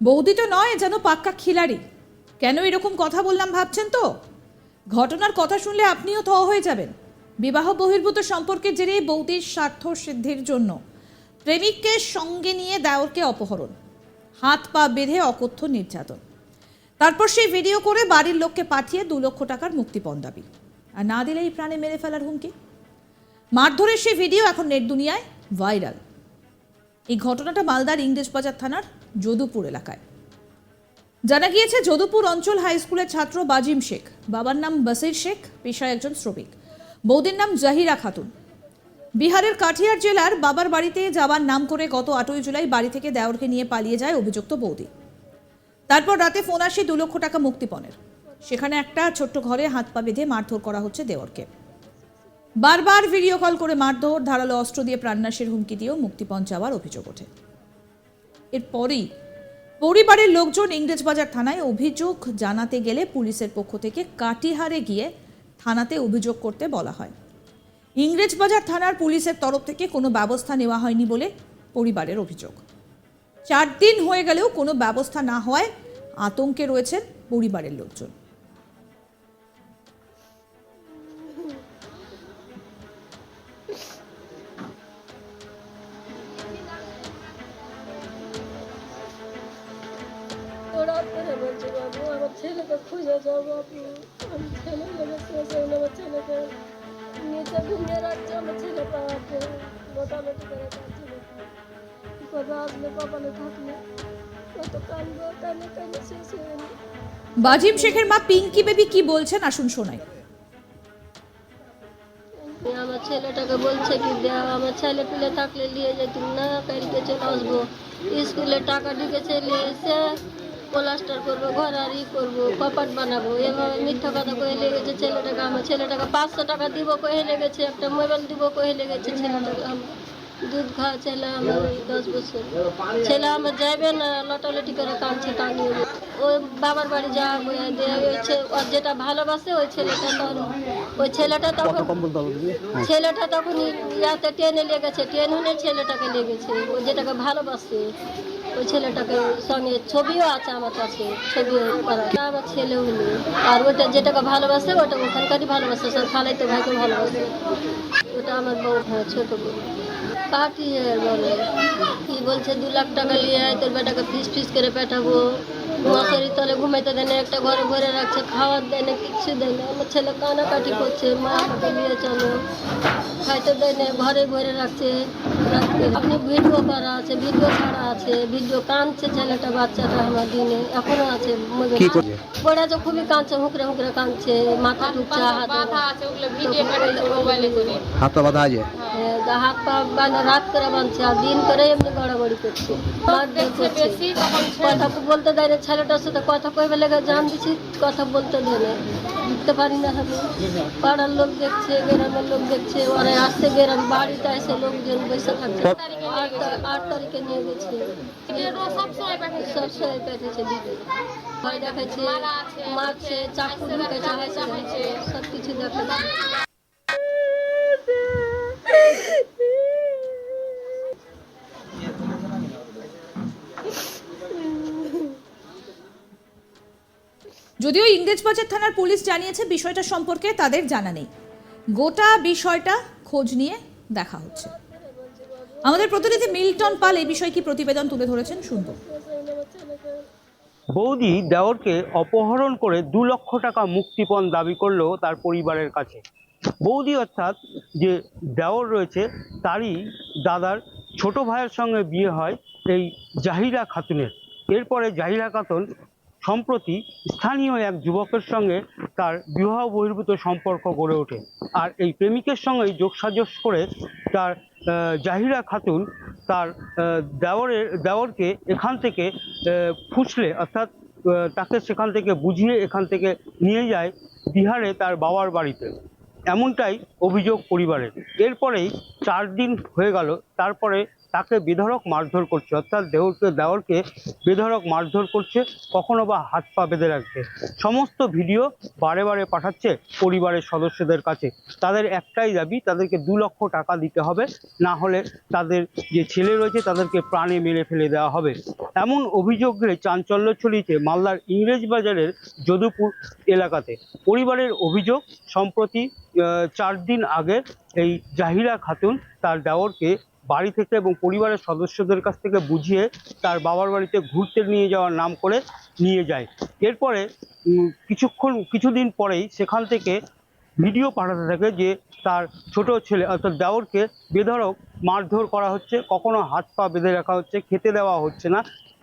বৌদি তো নয়, যেন পাক্কা খিলাড়ি। কেন এরকম কথা বললাম ভাবছেন তো? ঘটনার কথা শুনলে আপনিও থ হয়ে যাবেন। বিবাহ বহির্ভূত সম্পর্কের জেরে বৌদির স্বার্থ সিদ্ধির জন্য প্রেমিককে সঙ্গে নিয়ে দেওরকে অপহরণ, হাত পা বেঁধে অকথ্য নির্যাতন। তারপর সেই ভিডিও করে বাড়ির লোককে পাঠিয়ে দু লক্ষ টাকার মুক্তিপণ দাবি। আর না দিলেই প্রাণে মেরে ফেলার হুমকি? মারধরের সেই ভিডিও এখন নেট দুনিয়ায় ভাইরাল। এই ঘটনাটা মালদার ইংরেজবাজার থানার যদুপুর এলাকায়। জানা গিয়েছে, যদুপুর অঞ্চল হাই স্কুলের ছাত্র বাজিম শেখ, বাবার নাম বাসির শেখ, পেশায় একজন শ্রমিক। বৌদির নাম জাহিরা খাতুন। বিহারের কাঠিয়ার জেলার বাবার বাড়িতে যাওয়ার নাম করে গত আটই জুলাই বাড়ি থেকে দেওরকে নিয়ে পালিয়ে যায় অভিযুক্ত বৌদি। তারপর রাতে ফোন আসে দু লক্ষ টাকা মুক্তিপণের। সেখানে একটা ছোট্ট ঘরে হাত পা বেঁধে মারধর করা হচ্ছে দেওরকে। বারবার ভিডিও কল করে মারধর, ধারালো অস্ত্র দিয়ে প্রাণনাশের হুমকি দিয়েও মুক্তিপণ চাওয়ার অভিযোগ ওঠে। এরপরেই পরিবারের লোকজন ইংরেজবাজার থানায় অভিযোগ জানাতে গেলে পুলিশের পক্ষ থেকে কাটিহারে গিয়ে থানাতে অভিযোগ করতে বলা হয়। ইংরেজবাজার থানার পুলিশের তরফ থেকে কোনো ব্যবস্থা নেওয়া হয়নি বলে পরিবারের অভিযোগ। চার দিন হয়ে গেলেও কোনো ব্যবস্থা না হওয়ায় আতঙ্কে রয়েছেন পরিবারের লোকজন। বাজিম শেখের মা পিঙ্কি বেবি কি বলছেন? আসুন শোনাই। আমার ছেলেটাকে বলছে কি দেও আমার ছেলে পিলে থাকলে নিয়ে যেতুম না, কালকে চলে আসব। স্কুলে টাকা ঢুকেছে, নিয়ে এসে প্লাস্টার করব ঘর আর ই করব কপাট বানাবো এভাবে মিথ্যা কথা কয়ে লেগেছে ছেলেটাকে আমার ছেলেটাকে পাঁচশো টাকা দিব কয়ে লেগেছে একটা মোবাইল দিব কয়ে লেগেছে ছেলেটাকে আমার। দুধ খাওয়া ছেলে আমার ওই দশ বছর। ছেলে আমার যাবে না লটালটি করে কাঁদছে টানিয়ে ওই বাবার বাড়ি যাওয়া বইয়া দিয়ে ওই ওর যেটা ভালোবাসে ওই ছেলেটা তখন ওই ছেলেটা তখন ছেলেটা তখন ইয়াতে ট্রেনে লেগেছে ট্রেন হলে ছেলেটাকে লেগেছে। ও যেটাকে ভালোবাসে। ওই ছেলেটাকে সঙ্গে ছবিও আছে আমার কাছে, ছবিও করা। আমার ছেলে হলো। আর ওটা যেটাকে ভালোবাসে, ওটা ওখানকারই ভালোবাসে সব খালাইতে ভাইকে ভালোবাসে। ওটা আমার বউ হ্যাঁ ছোট বউ। পাঠিয়ে বলে। কি বলছে দু লাখ টাকা নিয়ে আয় তোর বেটাকে ফিস ফিস করে পাঠাবো। মশারি তলে ঘুমাইতে দেয় না একটা ঘরে ভরে রাখছে খাওয়ার দেয় না কিচ্ছু দেয় না। আমার ছেলে কানাকাটি করছে মা আমাকে নিয়ে চলো। খাইতে দেয় না ঘরে ভরে রাখছে আপনি ভিডিও করা আছে ভিডিও ছাড়া আছে ভিডিও কাঁদছে ছেলেটা বাচ্চাটা আমার দিনে এখনও আছে মনে কি করছে? আছে খুবই কাঁদছে হুকরে হুকরে কাঁদছে মাথা ঢুকছে হ্যাঁ, হাত পা বাঁধা রাত করে বাঁধছে আর দিন করে এমনি গড়াগড়ি করছে। কথা বলতে দেয় না ছেলেটার সাথে কথা কইবে লেগে জান দিছি কথা বলতে দেয় না। দিতে পারি না আমি। পাড়ার লোক দেখছে গ্রামের লোক দেখছে ওরা আসছে গ্রাম বাড়িতে এসে লোকজন বসে থাকছে। আট তারিখে নিয়ে গেছে। সব সময় পেটেছে দিদি। ভয় দেখাচ্ছে মারছে চাকু ঢুকেছে সব কিছু দেখাচ্ছে। যদিও ইংরেজবাজার থানার পুলিশ জানিয়েছে বিষয়টা সম্পর্কে তাদের জানা নেই। গোটা বিষয়টা খোঁজ নিয়ে দেখা হচ্ছে। আমাদের প্রতিনিধি মিল্টন পাল এই বিষয়ে কি প্রতিবেদন তুলে ধরেছেন শুনব। বৌদি দেওরকে অপহরণ করে দু লক্ষ টাকা মুক্তিপণ দাবি করল তার পরিবারের কাছে। বৌদি অর্থাৎ যে দেওর রয়েছে, তারই দাদার ছোট ভাইয়ের সঙ্গে বিয়ে হয় এই জাহিরা খাতুনের। এরপরে জাহিরা খাতুন সম্প্রতি স্থানীয় এক যুবকের সঙ্গে তার বিবাহ বহির্ভূত সম্পর্ক গড়ে ওঠে। আর এই প্রেমিকের সঙ্গেই যোগসাজশ করে তার জাহিরা খাতুন তার দেওরের, দেওরকে এখান থেকে ফুসলে অর্থাৎ তাকে সেখান থেকে বুঝিয়ে এখান থেকে নিয়ে যায় বিহারে তার বাবার বাড়িতে। এমনটাই অভিযোগ পরিবারের। এরপরেই চার দিন হয়ে গেল। তারপরে তাকে বেধড়ক মারধর করছে। অর্থাৎ দেহরকে দেওরকে বেধড়ক মারধর করছে, কখনো বা হাত পা বেঁধে রাখছে সমস্ত ভিডিও বারে বারে পাঠাচ্ছে পরিবারের সদস্যদের কাছে। তাদের একটাই দাবি, তাদেরকে দু লক্ষ টাকা দিতে হবে। না হলে তাদের যে ছেলে রয়েছে, তাদেরকে প্রাণে মেরে ফেলে দেওয়া হবে। এমন অভিযোগ ঘিরে চাঞ্চল্য ছড়িয়েছে মালদার ইংরেজ বাজারের যদুপুর এলাকাতে। পরিবারের অভিযোগ, সম্প্রতি চার দিন আগে এই জাহিরা খাতুন তার দেওরকে বাড়ি থেকে এবং পরিবারের সদস্যদের কাছ থেকে বুঝিয়ে তার বাবার বাড়িতে ঘুরতে নিয়ে যাওয়ার নাম করে নিয়ে যায়। এরপরে কিছুক্ষণ, কিছুদিন পরেই সেখান থেকে ভিডিও পাঠাতে থাকে যে তার ছোট ছেলে, অর্থাৎ দেওরকে বেধড়ক মারধর করা হচ্ছে, কখনো হাত পা বেঁধে রাখা হচ্ছে, খেতে দেওয়া হচ্ছে না।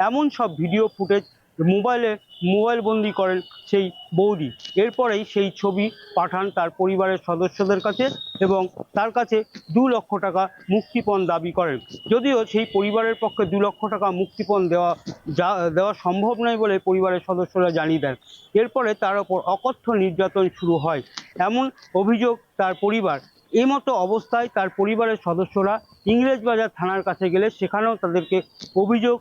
এমন সব ভিডিও ফুটেজ মোবাইলে, মোবাইল বন্দি করেন সেই বৌদি। এরপরেই সেই ছবি পাঠান তার পরিবারের সদস্যদের কাছে এবং তার কাছে দু লক্ষ টাকা মুক্তিপণ দাবি করেন। যদিও সেই পরিবারের পক্ষে দু লক্ষ টাকা মুক্তিপণ দেওয়া, যা, দেওয়া সম্ভব নয় বলে পরিবারের সদস্যরা জানিয়ে দেন। এরপরে তার ওপর অকথ্য নির্যাতন শুরু হয়। এমন অভিযোগ তার পরিবার এই মতো অবস্থায় তার পরিবারের সদস্যরা ইংরেজবাজার থানার কাছে গেলে সেখানেও তাদেরকে অভিযোগ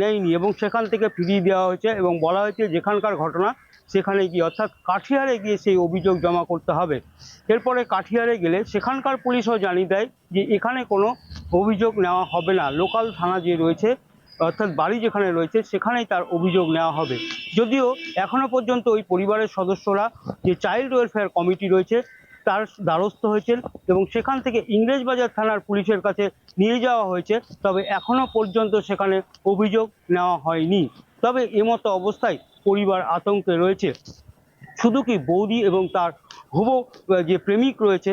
নেয়নি এবং সেখান থেকে ফিরিয়ে দেওয়া হয়েছে এবং বলা হয়েছে যেখানকার ঘটনা সেখানে গিয়ে, অর্থাৎ কাঠিয়ারে গিয়ে সেই অভিযোগ জমা করতে হবে। এরপরে কাঠিয়ারে গেলে সেখানকার পুলিশও জানিয়ে দেয় যে এখানে কোনো অভিযোগ নেওয়া হবে না। লোকাল থানা যে রয়েছে, অর্থাৎ বাড়ি যেখানে রয়েছে, সেখানেই তার অভিযোগ নেওয়া হবে। যদিও এখনও পর্যন্ত ওই পরিবারের সদস্যরা যে চাইল্ড ওয়েলফেয়ার কমিটি রয়েছে তার দ্বারস্থ হয়েছেন এবং সেখান থেকে ইংরেজবাজার থানার পুলিশের কাছে নিয়ে যাওয়া হয়েছে। তবে এখনও পর্যন্ত সেখানে অভিযোগ নেওয়া হয়নি। তবে এমতো অবস্থায় পরিবার আতঙ্কে রয়েছে। শুধু কি বৌদি এবং তার হুবো যে প্রেমিক রয়েছে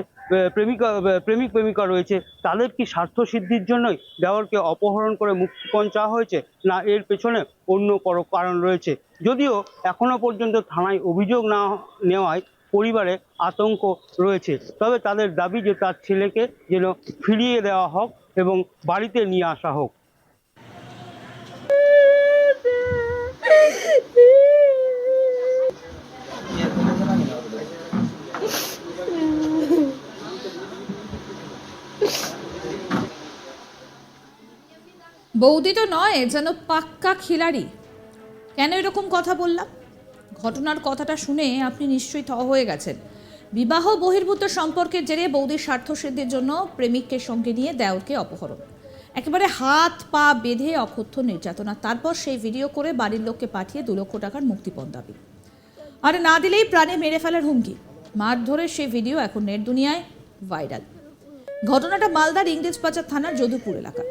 প্রেমিকা প্রেমিক প্রেমিকা রয়েছে, তাদের কি স্বার্থ সিদ্ধির জন্যই দেওয়ারকে অপহরণ করে মুক্তিপণ চাওয়া হয়েছে, না এর পেছনে অন্য কারণ রয়েছে? যদিও এখনও পর্যন্ত থানায় অভিযোগ না নেওয়ায় পরিবারে আতঙ্ক রয়েছে। তবে তাদের দাবি যে তার ছেলেকে যেন ফিরিয়ে দেওয়া হোক এবং বাড়িতে নিয়ে আসা হোক। বৌদি তো নয়, যেন পাক্কা খিলাড়ি। কেন এরকম কথা বললাম? ঘটনার কথাটা শুনে আপনি নিশ্চয়ই থ হয়ে গেছেন। বিবাহ বহির্ভূত সম্পর্কের জেরে বৌদির স্বার্থসিদ্ধির জন্য প্রেমিককে সঙ্গে নিয়ে দেওরকে অপহরণ। একেবারে হাত, পা বেঁধে অকথ্য নির্যাতনা তারপর সেই ভিডিও করে বাড়ির লোককে পাঠিয়ে দু লক্ষ টাকার মুক্তিপণ দাবি। আর না দিলেই প্রাণে মেরে ফেলার হুমকি। মারধরের সেই ভিডিও এখন নেট দুনিয়ায় ভাইরাল। ঘটনাটা মালদার ইংরেজ পাচার থানার যদুপুর এলাকা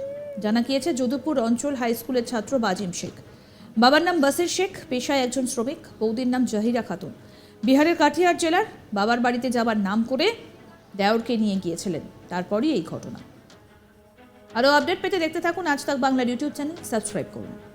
জানা গিয়েছে, যদুপুর অঞ্চল হাই স্কুলের ছাত্র বাজিম শেখ। বাবার নাম বাসির শেখ, পেশায় একজন শ্রমিক, বৌদির নাম জাহিরা খাতুন। বিহারের কাটিহার জেলার বাবার বাড়িতে যাবার নাম করে দেওরকে নিয়ে গিয়েছিলেন। তারপরই এই ঘটনা। আরও আপডেট পেতে দেখতে থাকুন আজ তাক বাংলার ইউটিউব চ্যানেল, সাবস্ক্রাইব করুন।